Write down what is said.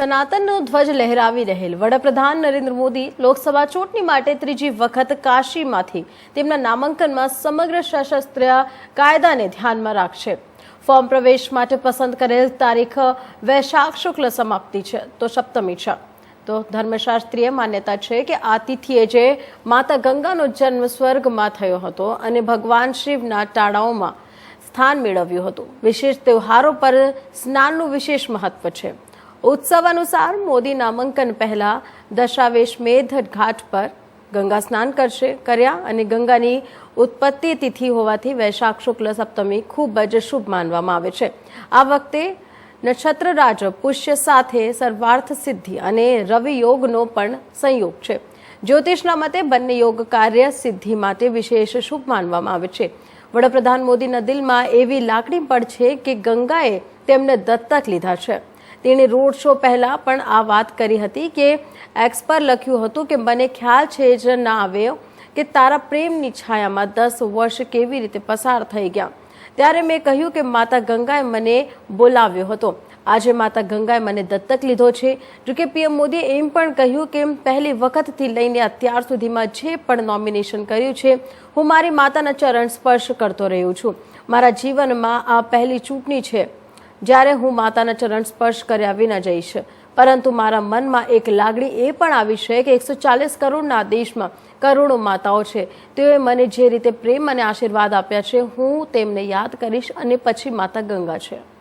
સનાતનનો ધ્વજ લહેરાવી રહેલ વડાપ્રધાન નરેન્દ્ર મોદી લોકસભા ચૂંટણી માટે ત્રીજી વખત કાશીમાંથી તેમના નામાંકનમાં સમગ્ર સશસ્ત્ર કાયદાને ધ્યાનમાં રાખશે. ફોર્મ પ્રવેશ માટે પસંદ કરેલ તારીખ વૈશાખ શુક્લ સમાપ્તિ છે, તો સપ્તમી છે. તો ધર્મશાસ્ત્રીય માન્યતા છે કે આ તિથિએ જે માતા ગંગાનો જન્મ સ્વર્ગમાં થયો હતો અને ભગવાન શિવના ટાળાઓમાં સ્થાન મેળવ્યું હતું. વિશેષ તહેવારો પર સ્નાનનું વિશેષ મહત્વ છે. ઉત્સવ અનુસાર મોદી નામાંકન પહેલા દશાવેશ મેધ ઘાટ પર ગંગા સ્નાન કરશે, કર્યા અને ગંગાની ઉત્પત્તિ તિથિ હોવાથી વૈશાખ શુક્લ સપ્તમી ખૂબ જ શુભ માનવામાં આવે છે. આ વખતે નક્ષત્ર રાજ પુષ્ય સાથે સર્વાર્થ સિદ્ધિ અને રવિ યોગનો પણ સંયોગ છે. જ્યોતિષના મતે બંને યોગ કાર્ય સિદ્ધિ માટે વિશેષ શુભ માનવામાં આવે છે. વડાપ્રધાન મોદીના દિલમાં એવી લાગણી પણ છે કે ગંગાએ તેમને દત્તક લીધા છે. તેણે રોડ શો પહેલા પણ આ વાત કરી હતી કે એક્સ પર લખ્યું હતું કે, મને ખ્યાલ છે જ ના આવ્યો કે તારા પ્રેમની છાયામાં દસ વર્ષ કેવી રીતે પસાર થઈ ગયા. ત્યારે મેં કહ્યું કે, માતા ગંગાએ મને બોલાવ્યો હતો. આજે માતા ગંગાએ મને દત્તક લીધો છે. જોકે પીએમ મોદીએ એમ પણ કહ્યું કે પહેલી વખતથી લઈને અત્યાર સુધીમાં જે પણ નોમિનેશન કર્યું છે, હું મારી માતાના ચરણ સ્પર્શ કરતો રહ્યો છું. મારા જીવનમાં આ પહેલી ચૂંટણી છે. જ્યારે હું માતાના ચરણ સ્પર્શ કર્યા વિના જઈશ. પરંતુ મારા મનમાં એક લાગણી એ પણ આવી છે કે એકસો ચાલીસ કરોડના દેશમાં કરોડો માતાઓ છે. તેઓએ મને જે રીતે પ્રેમ અને આશીર્વાદ આપ્યા છે, હું તેમને યાદ કરીશ અને પછી માતા ગંગા છે.